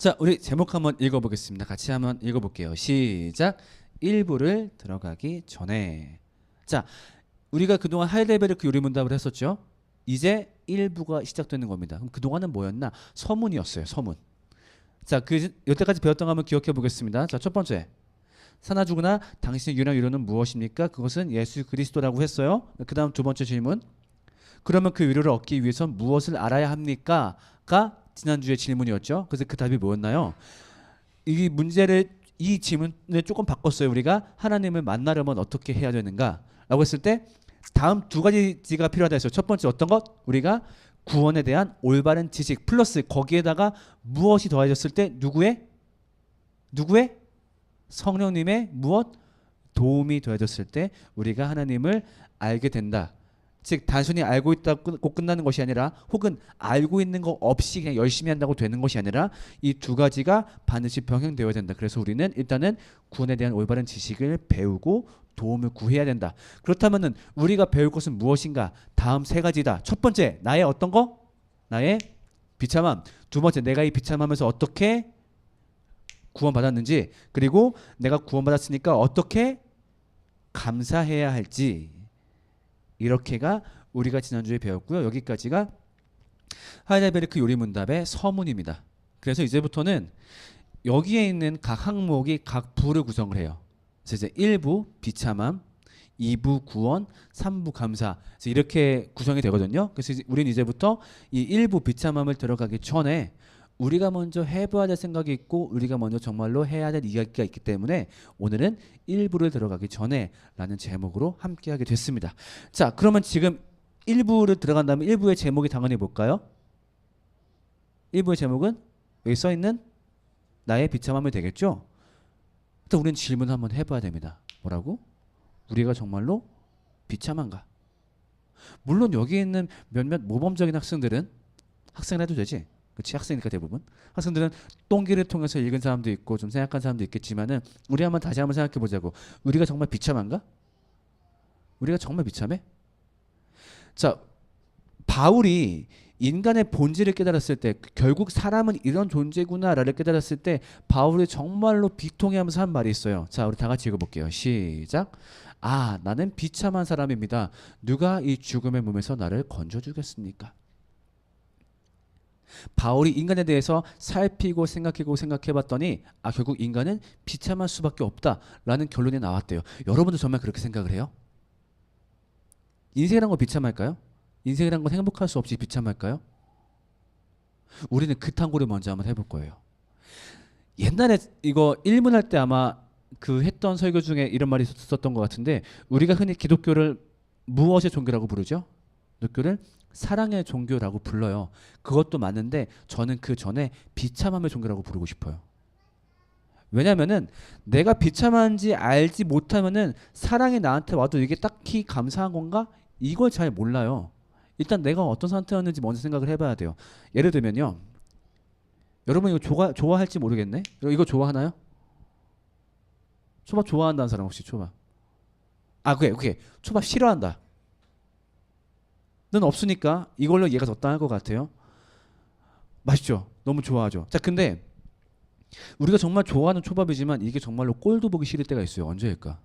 자, 우리 제목 한번 읽어보겠습니다. 같이 한번 읽어볼게요. 시작. 1부를 들어가기 전에. 자, 우리가 그동안 하이레벨의 그 요리문답을 했었죠. 이제 1부가 시작되는 겁니다. 그럼 그동안은 뭐였나? 서문이었어요. 서문. 자, 그 여태까지 배웠던 거 한번 기억해 보겠습니다. 자, 첫 번째. 사나 죽으나 당신의 유일한 위로는 무엇입니까? 그것은 예수 그리스도라고 했어요. 그다음 두 번째 질문. 그러면 그 위로를 얻기 위해선 무엇을 알아야 합니까? 가 지난주에 질문이었죠. 그래서 그 답이 뭐였나요? 이 문제를 이 질문을 조금 바꿨어요. 우리가 하나님을 만나려면 어떻게 해야 되는가? 라고 했을 때 다음 두 가지가 필요하다 했어요. 첫 번째 어떤 것? 우리가 구원에 대한 올바른 지식 플러스 거기에다가 무엇이 더해졌을 때 누구의 누구의 성령님의 무엇 도움이 더해졌을 때 우리가 하나님을 알게 된다. 즉 단순히 알고 있다고 끝나는 것이 아니라 혹은 알고 있는 거 없이 그냥 열심히 한다고 되는 것이 아니라 이 두 가지가 반드시 병행되어야 된다. 그래서 우리는 일단은 구원에 대한 올바른 지식을 배우고 도움을 구해야 된다. 그렇다면은 우리가 배울 것은 무엇인가? 다음 세 가지다. 첫 번째, 나의 어떤 거? 나의 비참함. 두 번째, 내가 이 비참함에서 어떻게 구원받았는지 그리고 내가 구원받았으니까 어떻게 감사해야 할지 이렇게가 우리가 지난주에 배웠고요. 여기까지가 하이델베르크 요리문답의 서문입니다. 그래서 이제부터는 여기에 있는 각 항목이 각 부를 구성을 해요. 그래서 이제 1부 비참함, 2부 구원, 3부 감사. 그래서 이렇게 구성이 되거든요. 그래서 이제 우리는 이제부터 이 1부 비참함을 들어가기 전에 우리가 먼저 해봐야 될 생각이 있고 우리가 먼저 정말로 해야 될 이야기가 있기 때문에 오늘은 1부를 들어가기 전에 라는 제목으로 함께 하게 됐습니다. 자, 그러면 지금 1부를 들어간다면 1부의 제목이 당연히 뭘까요? 1부의 제목은 여기 써 있는 나의 비참함이 되겠죠? 일단 우리는 질문을 한번 해봐야 됩니다. 뭐라고? 우리가 정말로 비참한가? 물론 여기 있는 몇몇 모범적인 학생들은 학생을 해도 되지. 그치 학생이니까 대부분 학생들은 똥기를 통해서 읽은 사람도 있고 좀 생각한 사람도 있겠지만은 우리 한번 다시 한번 생각해 보자고 우리가 정말 비참한가? 우리가 정말 비참해? 자 바울이 인간의 본질을 깨달았을 때 결국 사람은 이런 존재구나라를 깨달았을 때 바울이 정말로 비통해하면서 한 말이 있어요. 자 우리 다 같이 읽어볼게요. 시작. 아 나는 비참한 사람입니다. 누가 이 죽음의 몸에서 나를 건져주겠습니까? 바울이 인간에 대해서 살피고 생각하고 생각해봤더니 아 결국 인간은 비참할 수밖에 없다라는 결론이 나왔대요. 여러분도 정말 그렇게 생각을 해요? 인생이란 건 비참할까요? 인생이란 건 행복할 수 없이 비참할까요? 우리는 그 탐구를 먼저 한번 해볼 거예요. 옛날에 이거 일문 할 때 아마 그 했던 설교 중에 이런 말이 있었던 것 같은데 우리가 흔히 기독교를 무엇의 종교라고 부르죠? 기독교를 사랑의 종교라고 불러요. 그것도 맞는데 저는 그 전에 비참함의 종교라고 부르고 싶어요. 왜냐면은 내가 비참한지 알지 못하면은 사랑이 나한테 와도 이게 딱히 감사한 건가? 이걸 잘 몰라요. 일단 내가 어떤 상태였는지 먼저 생각을 해봐야 돼요. 예를 들면요. 여러분 이거 좋아, 좋아할지 모르겠네? 이거 좋아하나요? 초밥 좋아한다는 사람 혹시 초밥? 아, 그래, 그래. 초밥 싫어한다. 는 없으니까 이걸로 얘가 적당할 것 같아요. 맛있죠? 너무 좋아하죠. 자, 근데 우리가 정말 좋아하는 초밥이지만 이게 정말로 꼴도 보기 싫을 때가 있어요. 언제일까?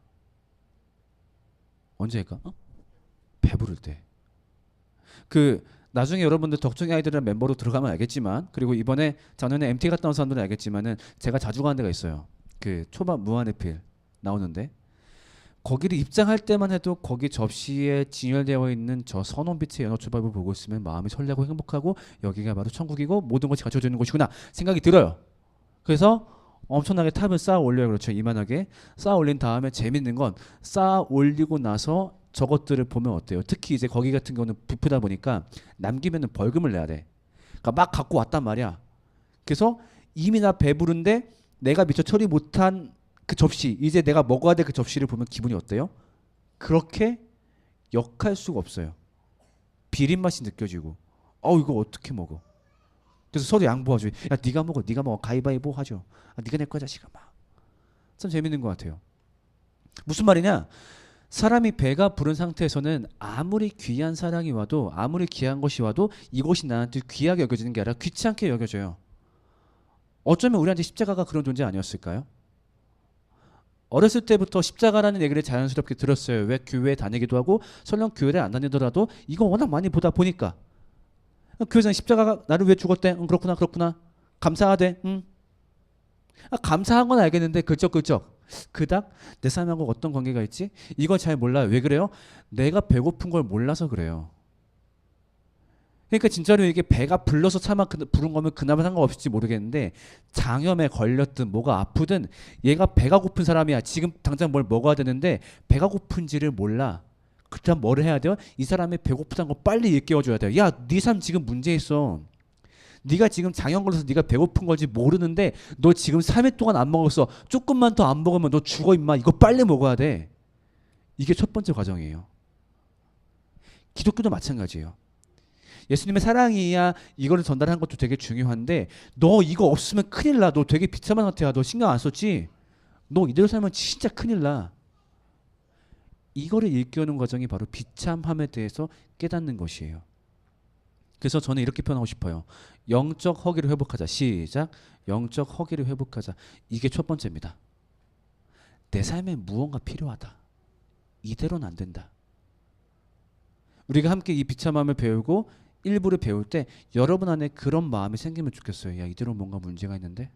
언제일까? 어? 배부를 때. 그 나중에 여러분들 덕정이 아이들이라는 멤버로 들어가면 알겠지만 그리고 이번에 작년에 MT 갔다 온 사람들은 알겠지만은 제가 자주 가는 데가 있어요. 그 초밥 무한리필 나오는데 거기를 입장할 때만 해도 거기 접시에 진열되어 있는 저 선원빛의 연어 초밥을 보고 있으면 마음이 설레고 행복하고 여기가 바로 천국이고 모든 것이 갖춰져 있는 곳이구나 생각이 들어요. 그래서 엄청나게 탑을 쌓아 올려요. 그렇죠. 이만하게 쌓아 올린 다음에 재밌는 건 쌓아 올리고 나서 저것들을 보면 어때요? 특히 이제 거기 같은 경우는 뷔프다 보니까 남기면은 벌금을 내야 돼. 그러니까 막 갖고 왔단 말이야. 그래서 이미 나 배부른데 내가 미처 처리 못한 그 접시 이제 내가 먹어야 될 그 접시를 보면 기분이 어때요? 그렇게 역할 수가 없어요. 비린 맛이 느껴지고 어 이거 어떻게 먹어? 그래서 서로 양보하죠. 야 네가 먹어, 네가 먹어, 가위바위보 하죠. 아, 네가 내 거야 자식아 막. 참 재밌는 것 같아요. 무슨 말이냐? 사람이 배가 부른 상태에서는 아무리 귀한 사랑이 와도 아무리 귀한 것이 와도 이것이 나한테 귀하게 여겨지는 게 아니라 귀찮게 여겨져요. 어쩌면 우리한테 십자가가 그런 존재 아니었을까요? 어렸을 때부터 십자가라는 얘기를 자연스럽게 들었어요. 왜 교회에 다니기도 하고 설령 교회에 안 다니더라도 이거 워낙 많이 보다 보니까 교회장 십자가가 나를 왜 죽었대? 응, 그렇구나 그렇구나 감사하대. 응. 아, 감사한 건 알겠는데 그적 그닥 내 삶하고 어떤 관계가 있지? 이걸 잘 몰라요. 왜 그래요? 내가 배고픈 걸 몰라서 그래요. 그러니까 진짜로 이게 배가 불러서 차마 그- 부른 거면 그나마 상관없을지 모르겠는데 장염에 걸렸든 뭐가 아프든 얘가 배가 고픈 사람이야. 지금 당장 뭘 먹어야 되는데 배가 고픈지를 몰라. 그다음 뭘 해야 돼요? 이 사람이 배고프다는 거 빨리 일깨워줘야 돼요. 야, 네 삶 지금 문제 있어. 네가 지금 장염 걸려서 네가 배고픈 건지 모르는데 너 지금 3일 동안 안 먹었어. 조금만 더 안 먹으면 너 죽어 임마. 이거 빨리 먹어야 돼. 이게 첫 번째 과정이에요. 기독교도 마찬가지예요. 예수님의 사랑이야 이거를 전달하는 것도 되게 중요한데 너 이거 없으면 큰일 나. 너 되게 비참한 상태야. 너 신경 안 썼지? 너 이대로 살면 진짜 큰일 나. 이거를 일깨우는 과정이 바로 비참함에 대해서 깨닫는 것이에요. 그래서 저는 이렇게 표현하고 싶어요. 영적 허기를 회복하자. 시작. 영적 허기를 회복하자. 이게 첫 번째입니다. 내 삶에 무언가 필요하다. 이대로는 안 된다. 우리가 함께 이 비참함을 배우고 일부를 배울 때 여러분 안에 그런 마음이 생기면 좋겠어요. 야 이대로 뭔가 문제가 있는데.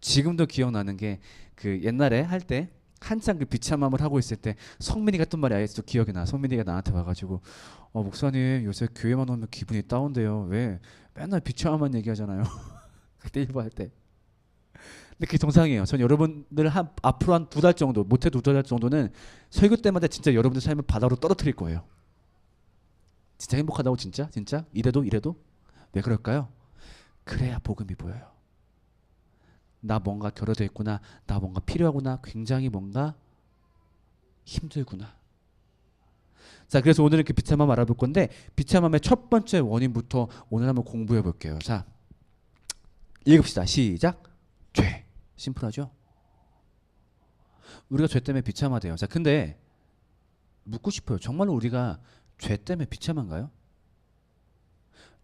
지금도 기억나는 게 그 옛날에 할 때 한창 그 비참함을 하고 있을 때 성민이가 했던 말이 아직도 기억이 나. 성민이가 나한테 와가지고 어 목사님 요새 교회만 오면 기분이 다운돼요. 왜 맨날 비참함만 얘기하잖아요. 그때 일부 할 때. 근데 그게 정상이에요. 전 여러분들 한 앞으로 한 두 달 정도, 못해도 두달 정도는 설교 때마다 진짜 여러분들 삶을 바다로 떨어뜨릴 거예요. 진짜 행복하다고 진짜 진짜 이래도 이래도 왜 그럴까요? 그래야 복음이 보여요. 나 뭔가 결여돼 있구나. 나 뭔가 필요하구나. 굉장히 뭔가 힘들구나. 자, 그래서 오늘은 그 비참함 알아볼 건데 비참함의 첫 번째 원인부터 오늘 한번 공부해 볼게요. 자, 읽읍시다. 시작. 죄. 심플하죠? 우리가 죄 때문에 비참하대요. 자, 근데 묻고 싶어요. 정말로 우리가 죄 때문에 비참한 가요?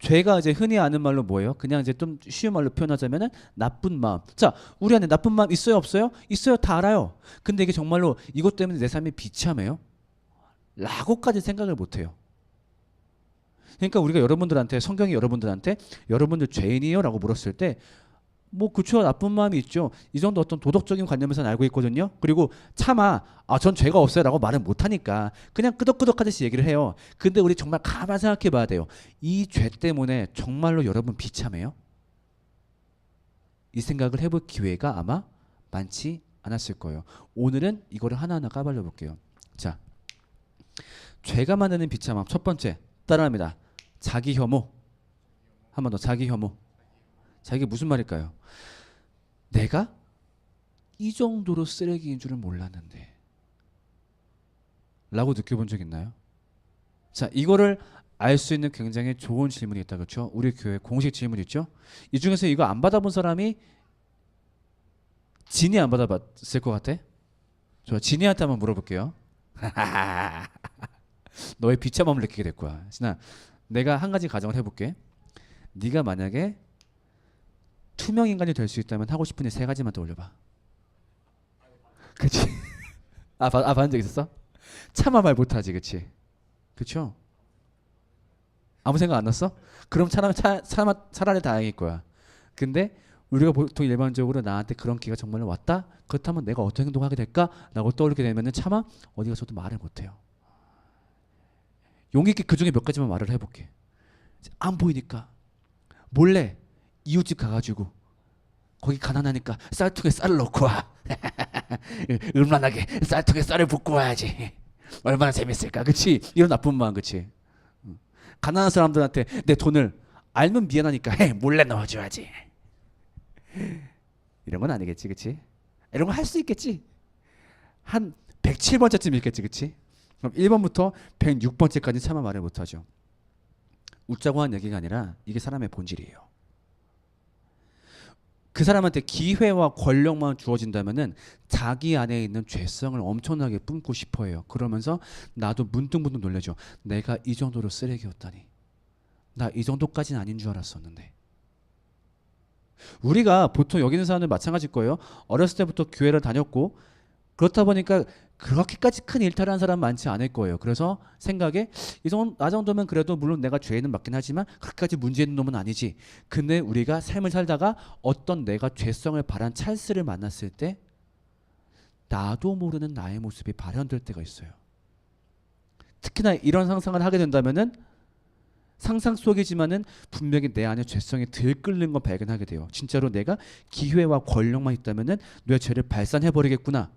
죄가 이제 흔히 아는 말로 뭐예요? 그냥 이제 좀 쉬운 말로 표현하자면은 나쁜 마음. 자, 우리 안에 나쁜 마음 있어요, 없어요? 있어요, 다 알아요. 근데 이게 정말로 이것 때문에 내 삶이 비참해요? 라고까지 생각을 못 해요. 그러니까 우리가 여러분들한테 성경이 여러분들한테 여러분들 죄인이요라고 물었을 때 뭐 그쵸 나쁜 마음이 있죠. 이 정도 어떤 도덕적인 관념에서는 알고 있거든요. 그리고 차마 아 전 죄가 없어요라고 말은 못 하니까 그냥 끄덕끄덕하듯이 얘기를 해요. 근데 우리 정말 가만 생각해 봐야 돼요. 이 죄 때문에 정말로 여러분 비참해요? 이 생각을 해볼 기회가 아마 많지 않았을 거예요. 오늘은 이거를 하나하나 까발려 볼게요. 자, 죄가 만드는 비참함 첫 번째 따라합니다. 자기 혐오. 한 번 더 자기 혐오. 자 이게 무슨 말일까요? 내가 이 정도로 쓰레기인 줄은 몰랐는데 라고 느껴본 적 있나요? 자 이거를 알 수 있는 굉장히 좋은 질문이 있다 그렇죠? 우리 교회 공식 질문 있죠? 이 중에서 이거 안 받아본 사람이 진이 안 받아봤을 것 같아? 좋아 진이한테 한번 물어볼게요 너의 비참함을 느끼게 될 거야 진아 내가 한 가지 가정을 해볼게 네가 만약에 투명 인간이 될 수 있다면 하고 싶은 일 세 가지만 떠올려봐. 그렇지? 아, 봐- 아 받은 적 있었어? 차마 말 못하지, 그렇지? 그렇죠? 아무 생각 안 났어? 그럼 차라리 차, 차마, 차라리 다행일 거야. 근데 우리가 보통 일반적으로 나한테 그런 기가 정말 왔다? 그렇다면 내가 어떤 행동하게 될까? 라고 떠올리게 되면은 차마 어디 가서도 말을 못해요. 용기 있게 그 중에 몇 가지만 말을 해볼게. 안 보이니까 몰래 이웃집 가가지고 거기 가난하니까 쌀통에 쌀을 넣고 와. 음란하게 쌀통에 쌀을 붓고 와야지. 얼마나 재밌을까, 그치? 이런 나쁜 마음, 그치? 응. 가난한 사람들한테 내 돈을 알면 미안하니까 해 몰래 넣어줘야지. 이런 건 아니겠지, 그치? 이런 거 할 수 있겠지. 한 107번째쯤 있겠지, 그치? 그럼 1번부터 106번째까지 차마 말을 못하죠. 웃자고 한 얘기가 아니라 이게 사람의 본질이에요. 그 사람한테 기회와 권력만 주어진다면은 자기 안에 있는 죄성을 엄청나게 뿜고 싶어해요. 그러면서 나도 문득문득 놀래죠. 내가 이 정도로 쓰레기였다니. 나 이 정도까지는 아닌 줄 알았었는데. 우리가 보통 여기 있는 사람들 마찬가지일 거예요. 어렸을 때부터 교회를 다녔고 그렇다 보니까 그렇게까지 큰 일탈한 사람 많지 않을 거예요. 그래서 생각에 이 정도 나 정도면 그래도 물론 내가 죄는 맞긴 하지만 그렇게까지 문제 있는 놈은 아니지. 근데 우리가 삶을 살다가 어떤 내가 죄성을 발한 찰스를 만났을 때 나도 모르는 나의 모습이 발현될 때가 있어요. 특히나 이런 상상을 하게 된다면은 상상 속이지만은 분명히 내 안에 죄성이 들끓는 걸 발견하게 돼요. 진짜로 내가 기회와 권력만 있다면은 내 죄를 발산해 버리겠구나.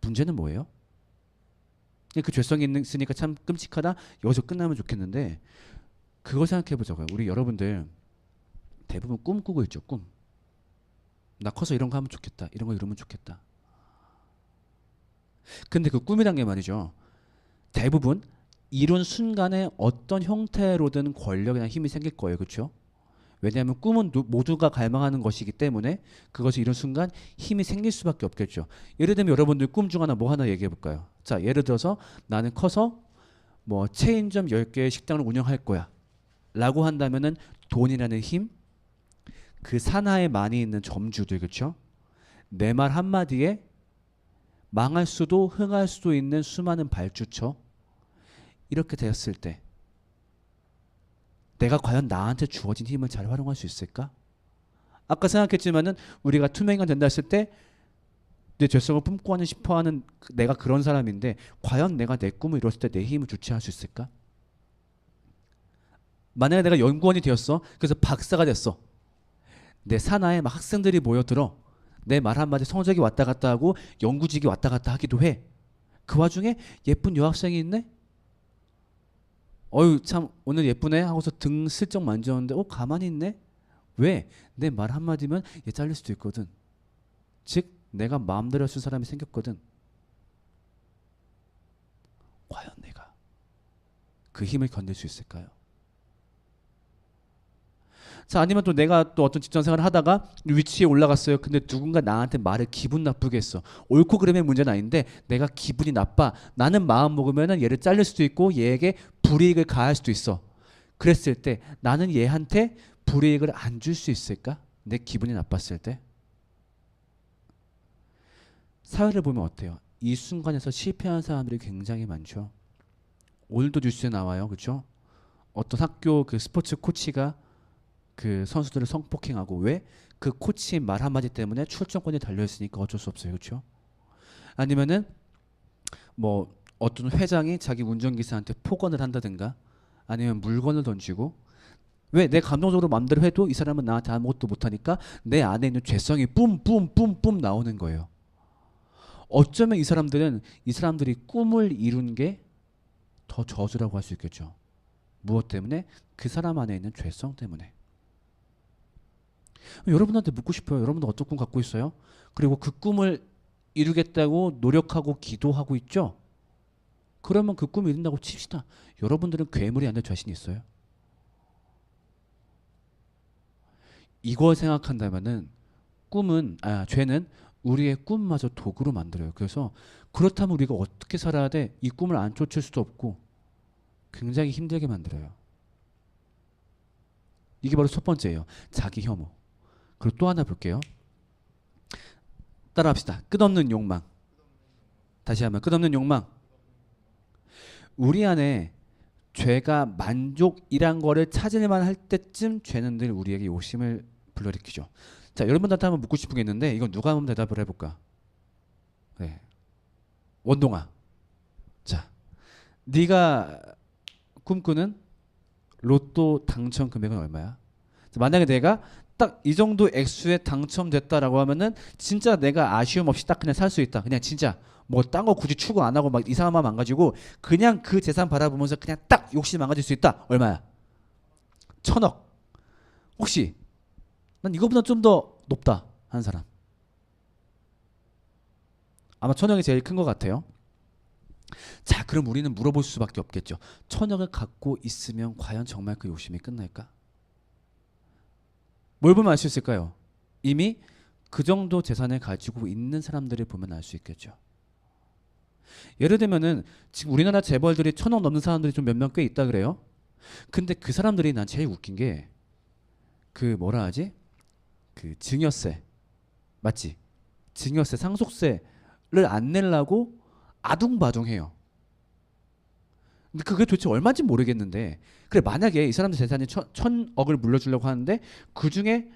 문제는 뭐예요? 그 죄성이 있으니까 참 끔찍하다. 여기서 끝나면 좋겠는데 그거 생각해 보자고요. 우리 여러분들 대부분 꿈 꾸고 있죠. 꿈. 나 커서 이런 거 하면 좋겠다. 이런 거 이루면 좋겠다. 근데 그 꿈이란 게 말이죠. 대부분 이룬 순간에 어떤 형태로든 권력이나 힘이 생길 거예요. 그렇죠? 왜냐하면 꿈은 누- 모두가 갈망하는 것이기 때문에 그것이 이룬 순간 힘이 생길 수밖에 없겠죠. 예를 들면 여러분들 꿈 중 하나 뭐 하나 얘기해 볼까요? 자, 예를 들어서 나는 커서 뭐 체인점 10개의 식당을 운영할 거야. 라고 한다면은 돈이라는 힘, 그 산하에 많이 있는 점주들 그렇죠? 내말 한마디에 망할 수도 흥할 수도 있는 수많은 발주처 이렇게 되었을 때 내가 과연 나한테 주어진 힘을 잘 활용할 수 있을까? 아까 생각했지만은 우리가 투명인간 된다 했을 때 내 죄성을 품고 하는 싶어 하는 그- 내가 그런 사람인데 과연 내가 내 꿈을 이뤘을 때 내 힘을 주체할 수 있을까? 만약에 내가 연구원이 되었어. 그래서 박사가 됐어. 내 산하에 막 학생들이 모여들어. 내 말 한마디 성적이 왔다 갔다 하고 연구직이 왔다 갔다 하기도 해. 그 와중에 예쁜 여학생이 있네? 어유 참 오늘 예쁘네 하고서 등 슬쩍 만졌는데 어 가만히 있네? 왜? 내 말 한마디면 얘 잘릴 수도 있거든. 즉 내가 마음대로 쓸 사람이 생겼거든. 과연 내가 그 힘을 견딜 수 있을까요? 자 아니면 또 내가 또 어떤 직장 생활을 하다가 위치에 올라갔어요. 근데 누군가 나한테 말을 기분 나쁘게 했어. 옳고 그름의 문제는 아닌데 내가 기분이 나빠. 나는 마음 먹으면은 얘를 잘릴 수도 있고 얘에게 불이익을 가할 수도 있어. 그랬을 때 나는 얘한테 불이익을 안 줄 수 있을까? 내 기분이 나빴을 때. 사회를 보면 어때요? 이 순간에서 실패한 사람들이 굉장히 많죠. 오늘도 뉴스에 나와요. 그렇죠? 어떤 학교 그 스포츠 코치가 그 선수들을 성폭행하고 왜? 그 코치의 말 한마디 때문에 출전권이 달려 있으니까 어쩔 수 없어요. 그렇죠? 아니면은 뭐 어떤 회장이 자기 운전기사한테 폭언을 한다든가 아니면 물건을 던지고 왜 내 감정적으로 마음대로 해도 이 사람은 나한테 아무것도 못하니까 내 안에 있는 죄성이 뿜뿜뿜뿜 나오는 거예요. 어쩌면 이 사람들은 이 사람들이 꿈을 이룬 게 더 저주라고 할 수 있겠죠. 무엇 때문에? 그 사람 안에 있는 죄성 때문에. 여러분한테 묻고 싶어요. 여러분들 어떤 꿈 갖고 있어요? 그리고 그 꿈을 이루겠다고 노력하고 기도하고 있죠? 그러면 그 꿈을 이룬다고 칩시다. 여러분들은 괴물이 안 될 자신 있어요? 이걸 생각한다면은 꿈은 아 죄는 우리의 꿈마저 도구로 만들어요. 그래서 그렇다면 우리가 어떻게 살아야 돼? 이 꿈을 안 쫓을 수도 없고 굉장히 힘들게 만들어요. 이게 바로 첫 번째예요. 자기 혐오. 그리고 또 하나 볼게요. 따라합시다. 끝없는 욕망. 다시 한번 끝없는 욕망. 우리 안에 죄가 만족이란 거를 찾을만 할 때쯤 죄는 늘 우리에게 욕심을 불러일으키죠. 자, 여러분들한테 한번 묻고 있는데 이건 누가 한번 대답을 해볼까? 네. 원동아. 자, 네가 꿈꾸는 로또 당첨 금액은 얼마야? 자, 만약에 내가 딱 이 정도 액수에 당첨됐다라고 하면은 진짜 내가 아쉬움 없이 딱 그냥 살 수 있다. 그냥 진짜 뭐 딴 거 굳이 추구 안 하고 막 이상한 마음 안 가지고 그냥 그 재산 바라보면서 그냥 딱 욕심 안 가질 수 있다. 얼마야? 천억. 혹시 난 이거보다 좀 더 높다 하는 사람. 아마 천억이 제일 큰 것 같아요. 자, 그럼 우리는 물어볼 수밖에 없겠죠. 천억을 갖고 있으면 과연 정말 그 욕심이 끝날까? 뭘 보면 알 수 있을까요? 이미 그 정도 재산을 가지고 있는 사람들을 보면 알 수 있겠죠. 예를 들면은 지금 우리나라 재벌들이 천억 넘는 사람들이 좀몇명꽤 있다 그래요. 근데 그 사람들이 난 제일 웃긴 게 그 뭐라 하지? 그 증여세 맞지? 증여세 상속세를 안 내려고 아둥바둥해요. 근데 그게 도대체 얼마인지 모르겠는데 그래 만약에 이 사람들 재산이 천, 천억을 물려주려고 하는데 그 중에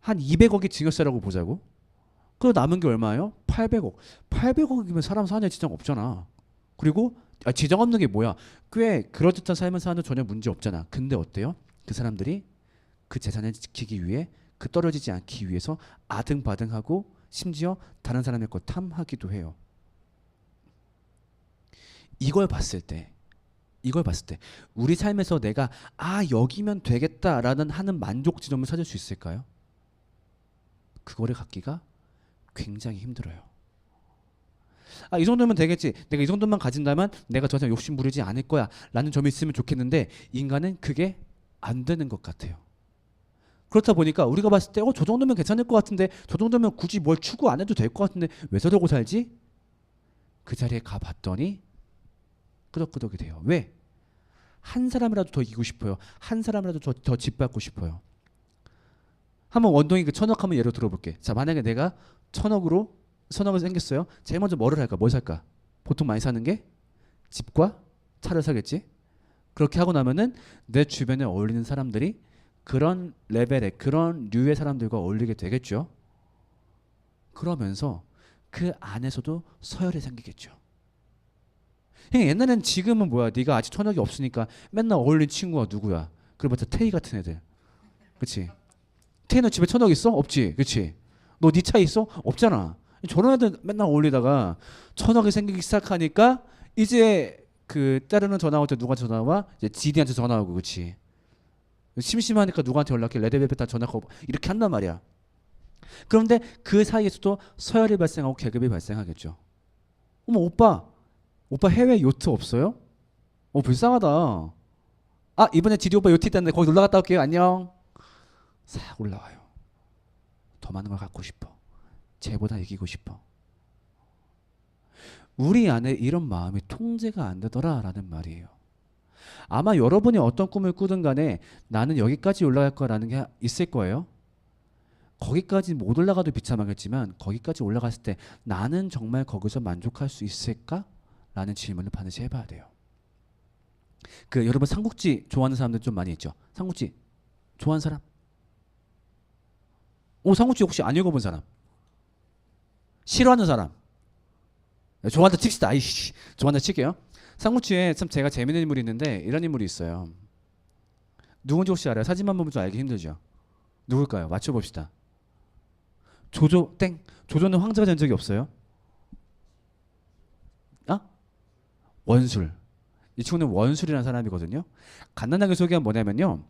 한 200억이 증여세라고 보자고. 그 남은 게 얼마예요? 800억. 800억이면 사람 사는 지장 없잖아. 그리고 아, 지장 없는 게 뭐야? 꽤 그럴듯한 삶을 사는 전혀 문제 없잖아. 근데 어때요? 그 사람들이 그 재산을 지키기 위해 그 떨어지지 않기 위해서 아등바등하고 심지어 다른 사람의 것 탐하기도 해요. 이걸 봤을 때 이걸 봤을 때 우리 삶에서 내가 아 여기면 되겠다라는 하는 만족 지점을 찾을 수 있을까요? 그거를 갖기가 굉장히 힘들어요. 아, 이 정도면 되겠지. 내가 이 정도만 가진다면 내가 더 이상 욕심 부리지 않을 거야. 라는 점이 있으면 좋겠는데 인간은 그게 안 되는 것 같아요. 그렇다 보니까 우리가 봤을 때, 어, 저 정도면 괜찮을 것 같은데, 저 정도면 굳이 뭘 추구 안 해도 될 것 같은데, 왜 저러고 살지? 그 자리에 가봤더니 끄덕끄덕이 돼요. 왜? 한 사람이라도 더 이기고 싶어요. 한 사람이라도 더, 더 짓밟고 싶어요. 한번 원동이 그 천억 한번 예로 들어볼게. 자, 만약에 내가 천억으로 천억을 생겼어요. 제일 먼저 뭐를 할까? 뭘 살까? 보통 많이 사는 게 집과 차를 사겠지. 그렇게 하고 나면은 내 주변에 어울리는 사람들이 그런 레벨의 그런 류의 사람들과 어울리게 되겠죠. 그러면서 그 안에서도 서열이 생기겠죠. 그냥 옛날엔 지금은 뭐야? 네가 아직 천억이 없으니까 맨날 어울린 친구가 누구야? 그래봤자 태희 같은 애들. 그렇지? 태희는 집에 천억 있어? 없지. 그렇지? 너 네 차 있어? 없잖아. 저런 애들 맨날 어울리다가 천억이 생기기 시작하니까 이제 그 따르는 전화 올때 누구한테 전화 와? 이제 지디한테 전화 오고 그렇지. 심심하니까 누구한테 연락해 레드벨벳한테 전화 거 이렇게 한단 말이야. 그런데 그 사이에서도 서열이 발생하고 계급이 발생하겠죠. 어머 오빠, 오빠 해외 요트 없어요? 어 불쌍하다. 아 이번에 지디 오빠 요트 있다는데 거기 놀러 갔다 올게요. 안녕. 싹 올라와요. 더 많은 걸 갖고 싶어. 쟤보다 이기고 싶어. 우리 안에 이런 마음이 통제가 안 되더라라는 말이에요. 아마 여러분이 어떤 꿈을 꾸든 간에 나는 여기까지 올라갈 거라는 게 있을 거예요. 거기까지 못 올라가도 비참하겠지만 거기까지 올라갔을 때 나는 정말 거기서 만족할 수 있을까? 라는 질문을 반드시 해봐야 돼요. 그 여러분 삼국지 좋아하는 사람들 좀 많이 있죠. 삼국지 좋아하는 사람? 오 삼국지 혹시 안 읽어본 사람? 싫어하는 사람? 네, 좋아한다 칩시다. 아이씨 좋아한다 칠게요. 삼국지에 참 제가 재밌는 인물이 있는데 이런 인물이 있어요. 누군지 혹시 알아요? 사진만 보면 좀 알기 힘들죠. 누굴까요? 맞춰봅시다. 조조 땡. 조조는 황제가 된 적이 없어요. 아? 원술. 이 친구는 원술이라는 사람이거든요. 간단하게 소개하면 뭐냐면요.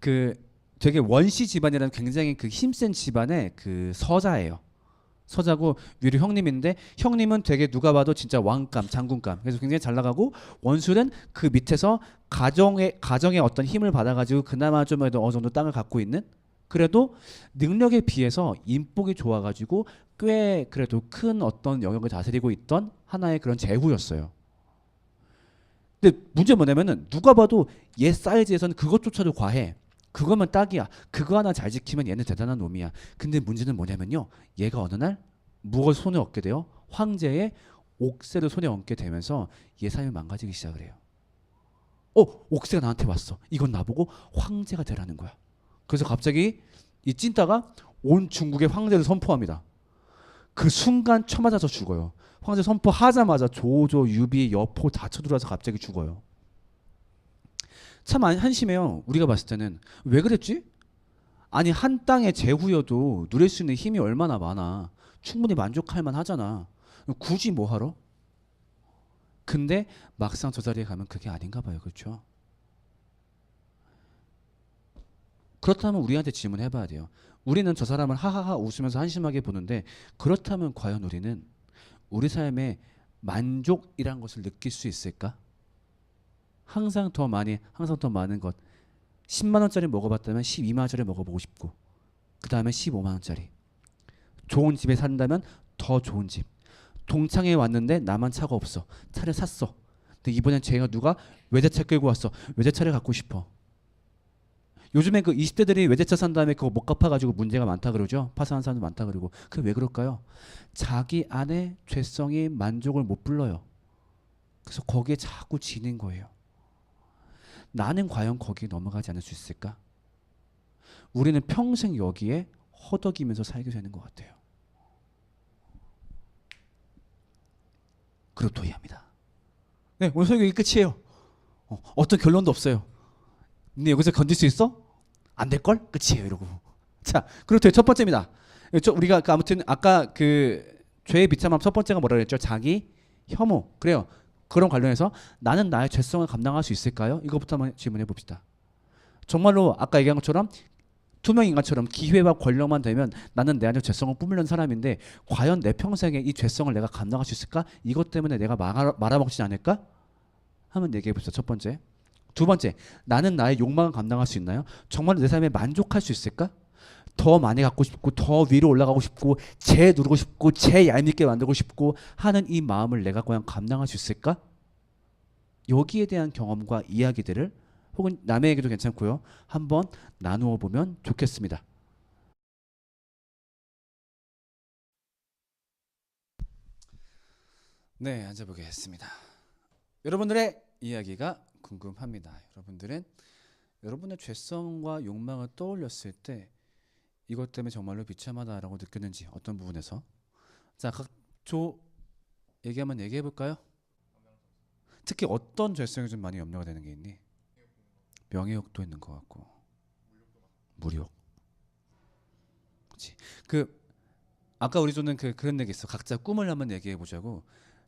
그 되게 원시 집안이라는 굉장히 그 힘센 집안의 그 서자예요. 서자고 위로 형님인데 형님은 되게 누가 봐도 진짜 왕감, 장군감. 그래서 굉장히 잘 나가고 원술은 그 밑에서 가정의 가정의 어떤 힘을 받아가지고 그나마 좀 어느 정도 땅을 갖고 있는 그래도 능력에 비해서 인복이 좋아가지고 꽤 그래도 큰 어떤 영역을 다스리고 있던 하나의 그런 제후였어요. 근데 문제 뭐냐면은 누가 봐도 얘 사이즈에서는 그것조차도 과해. 그거면 딱이야. 그거 하나 잘 지키면 얘는 대단한 놈이야. 근데 문제는 뭐냐면요. 얘가 어느 날 무엇을 손에 얻게 돼요? 황제의 옥새를 손에 얹게 되면서 얘 삶이 망가지기 시작을 해요. 어, 옥새가 나한테 왔어. 이건 나보고 황제가 되라는 거야. 그래서 갑자기 이 찐따가 온 중국의 황제를 선포합니다. 그 순간 쳐맞아서 죽어요. 황제 선포하자마자 조조, 유비, 여포 다 쳐들어와서 갑자기 죽어요. 참 안- 한심해요. 우리가 봤을 때는 왜 그랬지? 아니 한 땅의 제후여도 누릴 수 있는 힘이 얼마나 많아. 충분히 만족할 만하잖아. 굳이 뭐 하러? 근데 막상 저 자리에 가면 그게 아닌가 봐요. 그렇죠? 그렇다면 우리한테 질문해 봐야 돼요. 우리는 저 사람을 하하하 웃으면서 한심하게 보는데 그렇다면 과연 우리는 우리 삶에 만족이란 것을 느낄 수 있을까? 항상 더 많이 항상 더 많은 것. 10만 원짜리 먹어봤다면 12만 원짜리 먹어보고 싶고 그 다음에 15만 원짜리. 좋은 집에 산다면 더 좋은 집. 동창회 왔는데 나만 차가 없어. 차를 샀어. 근데 이번엔 제가 누가 외제차 끌고 왔어. 외제차를 갖고 싶어 요즘에 그 20대들이 외제차 산 다음에 그거 못 갚아가지고 문제가 많다 그러죠. 파산한 사람도 많다 그러고. 그게 왜 그럴까요? 자기 안에 죄성이 만족을 못 불러요. 그래서 거기에 자꾸 지는 거예요. 나는 과연 거기에 넘어가지 않을 수 있을까? 우리는 평생 여기에 허덕이면서 살게 되는 것 같아요. 그리고 도의합니다. 네, 오늘 설교 끝이에요. 어, 어떤 결론도 없어요. 근데 여기서 건질 수 있어? 안 될 걸? 끝이에요. 이러고. 자, 또첫 번째입니다. 저 우리가 그 아무튼 아까 그 죄의 비참함 첫 번째가 뭐라 그랬죠? 자기 혐오. 그래요. 그런 관련해서 나는 나의 죄성을 감당할 수 있을까요? 이거부터 한번 질문해 봅시다. 정말로 아까 얘기한 것처럼 투명 인간처럼 기회와 권력만 되면 나는 내 안에 죄성을 뿜으려는 사람인데 과연 내 평생에 이 죄성을 내가 감당할 수 있을까? 이것 때문에 내가 말아, 말아먹지 않을까? 한번 얘기해 봅시다. 첫 번째. 두 번째, 나는 나의 욕망을 감당할 수 있나요? 정말 내 삶에 만족할 수 있을까? 더 많이 갖고 싶고 더 위로 올라가고 싶고 재 누르고 싶고 재 얄밉게 만들고 싶고 하는 이 마음을 내가 과연 감당할 수 있을까? 여기에 대한 경험과 이야기들을 혹은 얘기도 괜찮고요. 한번 나누어 보면 좋겠습니다. 네, 앉아보겠습니다. 여러분들의 이야기가 궁금합니다. 여러분들은 여러분의 죄성과 욕망을 떠올렸을 때 이것 때문에 정말로 비참하다라고 느꼈는지 어떤 부분에서 자, 각조 얘기 한번 얘기해 볼까요? 특히 어떤 죄성이 좀 많이 염려가 되는 게 있니? 명예욕도 있는 것 같고 무력. 그렇지. 그 아까 우리 조는 그 그런 얘기 있어. 각자 꿈을 한번 얘기해 보자고.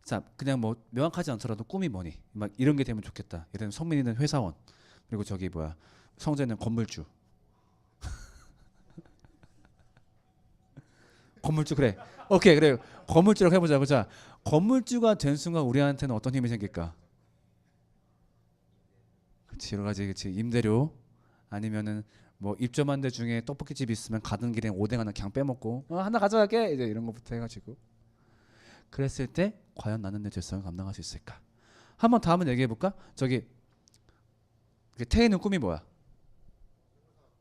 자, 그냥 뭐 명확하지 않더라도 꿈이 뭐니? 막 이런 게 되면 좋겠다. 예를 들면 성민이는 회사원, 그리고 저기 뭐야 성재는 건물주. 건물주 그래. 오케이 그래. 건물주라고 해보자고. 자, 건물주가 된 순간 우리한테는 어떤 힘이 생길까? 그치 여러 가지 그치 임대료 아니면은 뭐 입점한 데 중에 떡볶이 집 있으면 가는 길에 오뎅 하나 그냥 빼먹고 어, 하나 가져갈게 이제 이런 것부터 해가지고 그랬을 때 과연 나는 내 죄성을 감당할 수 있을까? 한번 다음은 얘기해 볼까? 저기 그 태희는 꿈이 뭐야?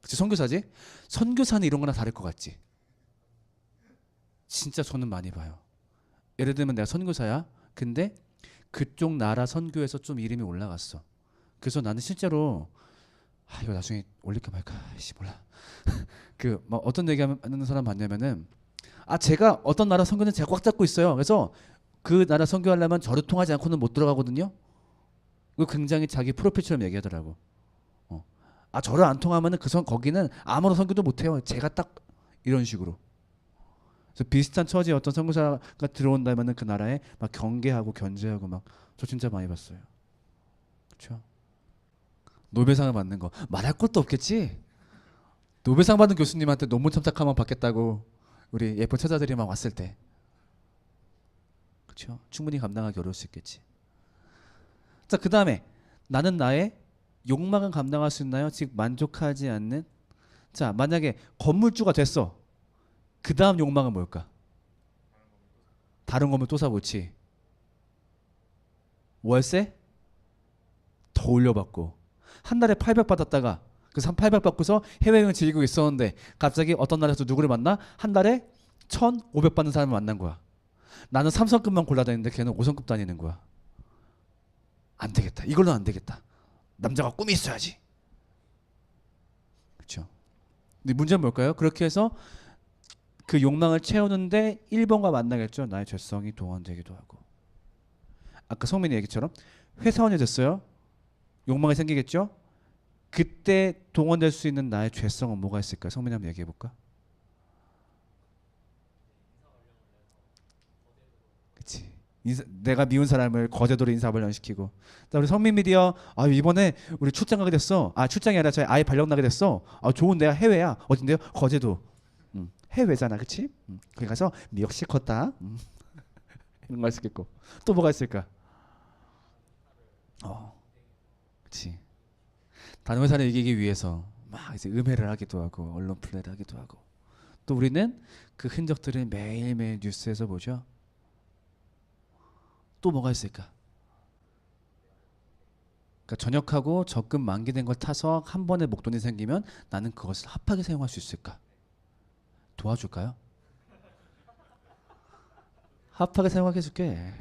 그치 선교사지? 선교사는 이런 거나 다를 것 같지? 진짜 저는 많이 봐요. 예를 들면 내가 선교사야. 근데 그쪽 나라 선교에서 좀 이름이 올라갔어. 그래서 나는 실제로 아 이거 나중에 올릴까 말까 씨 몰라 그뭐 어떤 얘기하는 사람 봤냐면은 아 제가 어떤 나라 선교는 제가 꽉 잡고 있어요. 그래서 그 나라 선교하려면 저를 통하지 않고는 못 들어가거든요. 그 굉장히 자기 프로필처럼 얘기하더라고. 어. 아 저를 안 통하면은 그 선 거기는 아무런 선교도 못 해요. 제가 딱 이런 식으로. 그래서 비슷한 처지에 어떤 선교사가 들어온다면은 그 나라에 막 경계하고 견제하고 막 저 진짜 많이 봤어요. 그렇죠 노벨상을 받는 거. 말할 것도 없겠지. 노벨상 받은 교수님한테 논문 첨삭하면 받겠다고 우리 예쁜 처자들이 막 왔을 때, 그렇죠? 충분히 감당하기 어려울 수 있겠지. 자, 그 다음에 나는 나의 욕망을 감당할 수 있나요? 즉 만족하지 않는. 자, 만약에 건물주가 됐어. 그 다음 욕망은 뭘까? 다른 건물 또 사보지. 월세 더 올려받고 한 달에 800 받았다가 그800 받고서 해외여행 즐기고 있었는데 갑자기 어떤 나라에서 누구를 만나 한 달에 1,500 받는 사람을 만난 거야. 나는 3성급만 골라다니는데 걔는 5성급 다니는 거야. 안 되겠다. 이걸로 안 되겠다. 남자가 꿈이 있어야지. 그렇죠. 근데 문제는 뭘까요? 그렇게 해서 그 욕망을 채우는데 1번과 만나겠죠. 나의 죄성이 동원되기도 하고. 아까 성민이 얘기처럼 회사원이 됐어요. 욕망이 생기겠죠? 그때 동원될 수 있는 나의 죄성은 뭐가 있을까? 성민이 한번 얘기해 볼까? 그치. 인사, 내가 미운 사람을 거제도로 인사발령 시키고. 자, 우리 성민 미디어 아 이번에 우리 출장 가게 됐어. 아 출장이 아니라 저희 아예 발령 나게 됐어. 아 좋은 데가 해외야. 어딘데요? 거제도. 음, 해외잖아, 그치? 음, 거기 가서 미역 실컸다. 음. 이런 거 있겠고. 또 뭐가 있을까? 어. 그렇지. 다른 회사를 이기기 위해서 막 이제 음해를 하기도 하고 언론 플레이를 하기도 하고 또 우리는 그 흔적들을 매일매일 뉴스에서 보죠. 또 뭐가 있을까? 그러니까 전역하고 적금 만기된 걸 타서 한 번에 목돈이 생기면 나는 그것을 합하게 사용할 수 있을까? 도와줄까요? 합하게 사용하게 해줄게.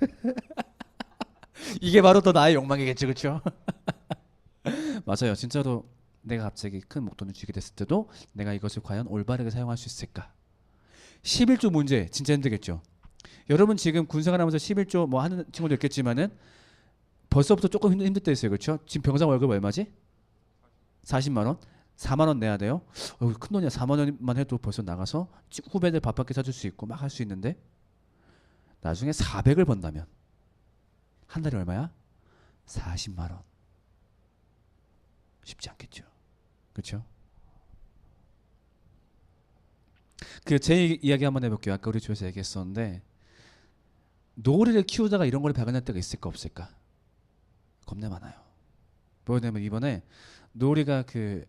이게 바로 더 나의 욕망이겠지, 그렇죠? 맞아요. 진짜로 내가 갑자기 큰 목돈을 쥐게 됐을 때도 내가 이것을 과연 올바르게 사용할 수 있을까? 11조 문제 진짜 힘들겠죠. 여러분 지금 군생활하면서 11조 뭐 하는 친구도 있겠지만은 벌써부터 조금 힘들, 힘들 때 있어요. 그렇죠? 지금 병장 월급 얼마지? 40만 원? 4만 원 내야 돼요. 어, 큰 돈이야. 4만 원만 해도 벌써 나가서 치- 후배들 밥한끼 사줄 수 있고 막 할 수 있는데 나중에 400을 번다면 한 달에 얼마야? 40만 원. 쉽지 않겠죠. 그렇죠? 그 제 이야기 한번 해볼게요. 아까 우리 집에서 얘기했었는데 노래를 키우다가 이런 걸 발견할 때가 있을까 없을까? 겁나 많아요. 뭐냐면 이번에 노리가 그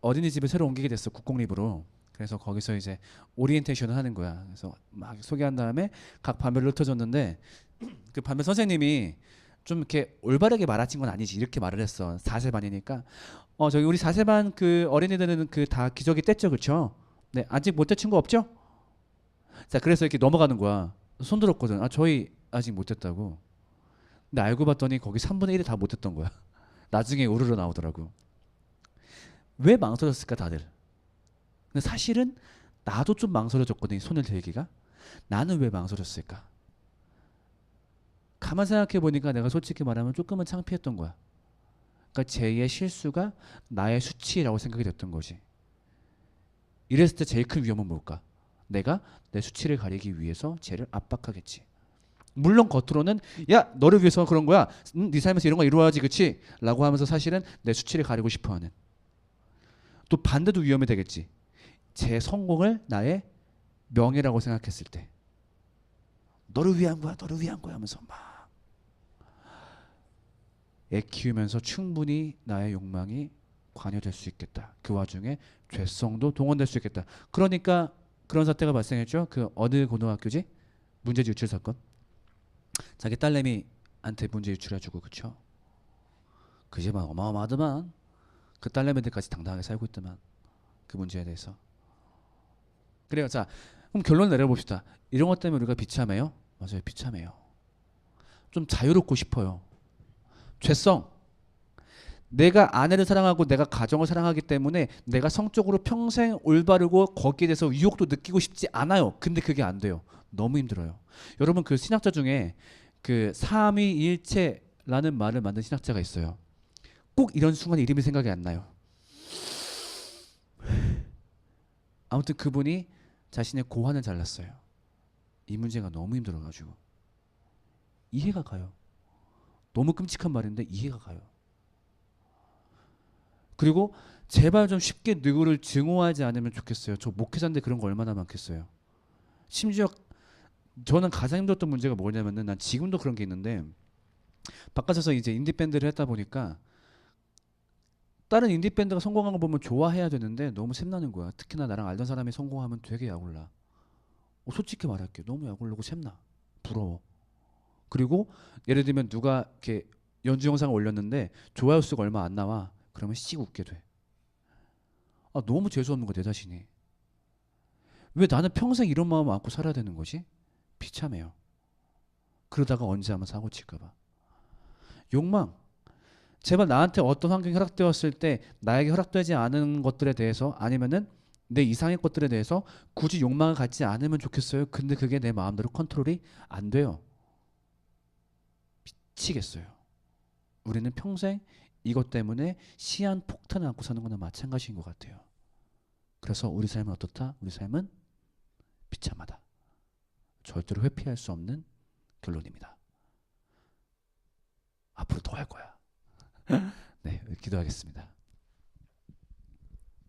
어린이집에 새로 옮기게 됐어 국공립으로. 그래서 거기서 이제 오리엔테이션을 하는 거야. 그래서 막 소개한 다음에 각 반별로 흩어졌는데 그 반별 선생님이 좀 이렇게 올바르게 말하친 건 아니지 이렇게 말을 했어. 4세 반이니까 어 저기 우리 4세 반 그 어린이들은 그 다 기저귀 뗐죠, 그렇죠? 네 아직 못 뗐친 거 없죠? 자 그래서 이렇게 넘어가는 거야. 손 들었거든. 아 저희 아직 못 뗐다고. 근데 알고 봤더니 거기 3분의 1이 다 못했던 거야. 나중에 우르르 나오더라고. 왜 망설였을까 다들? 근데 사실은 나도 좀 망설여졌거든 손을 들기가. 나는 왜 망설였을까? 가만 생각해 보니까 내가 솔직히 말하면 조금은 창피했던 거야. 그러니까 쟤의 실수가 나의 수치라고 생각이 됐던 거지. 이랬을 때 제일 큰 위험은 뭘까? 내가 내 수치를 가리기 위해서 쟤를 압박하겠지. 물론 겉으로는 야 너를 위해서 그런 거야. 음, 네 삶에서 이런 거 이루어야지, 그치? 라고 하면서 사실은 내 수치를 가리고 싶어하는. 또 반대도 위험이 되겠지. 제 성공을 나의 명예라고 생각했을 때. 너를 위한 거야, 너를 위한 거야 하면서 막 애 키우면서 충분히 나의 욕망이 관여될 수 있겠다. 그 와중에 죄성도 동원될 수 있겠다. 그러니까 그런 사태가 발생했죠. 그 어느 고등학교지? 문제지 유출 사건. 자기 딸내미한테 문제 유출해주고 그쵸? 그 집안 어마어마하더만 그 딸내미들까지 당당하게 살고 있더만 그 문제에 대해서 그래요 자 그럼 결론 내려봅시다 이런 것 때문에 우리가 비참해요? 맞아요 비참해요 좀 자유롭고 싶어요 죄성 내가 아내를 사랑하고 내가 가정을 사랑하기 때문에 내가 성적으로 평생 올바르고 거기에 대해서 유혹도 느끼고 싶지 않아요 근데 그게 안 돼요 너무 힘들어요 여러분 그 신학자 중에 그 삼위일체라는 말을 만든 신학자가 있어요. 꼭 이런 순간에 이름이 생각이 안 나요. 아무튼 그분이 자신의 고환을 잘랐어요. 이 문제가 너무 힘들어가지고 이해가 가요. 너무 끔찍한 말인데 이해가 가요. 그리고 제발 좀 쉽게 누구를 증오하지 않으면 좋겠어요. 저 목회자인데 그런 거 얼마나 많겠어요. 심지어 저는 가장 힘들었던 문제가 뭐냐면은 난 지금도 그런 게 있는데 바깥에서 이제 인디 밴드를 했다 보니까 다른 인디 밴드가 성공한 거 보면 좋아해야 되는데 너무 샘나는 거야. 특히나 나랑 알던 사람이 성공하면 되게 약올라. 어, 솔직히 말할게. 너무 약올르고 샘나. 부러워. 그리고 예를 들면 누가 이렇게 연주 영상을 올렸는데 좋아요 수가 얼마 안 나와. 그러면 씩 웃게 돼. 아 너무 재수 없는 거야 내 자신이. 왜 나는 평생 이런 마음 안고 살아야 되는 거지? 비참해요. 그러다가 언제 한번 사고 칠까봐. 욕망. 제발 나한테 어떤 환경이 허락되었을 때 나에게 허락되지 않은 것들에 대해서 아니면은 내 이상의 것들에 대해서 굳이 욕망을 갖지 않으면 좋겠어요. 근데 그게 내 마음대로 컨트롤이 안 돼요. 미치겠어요. 우리는 평생 이것 때문에 시한 폭탄을 안고 사는 거나 마찬가지인 것 같아요. 그래서 우리 삶은 어떻다? 우리 삶은 비참하다. 절대로 회피할 수 없는 결론입니다. 앞으로 더 할 거야. 네, 기도하겠습니다.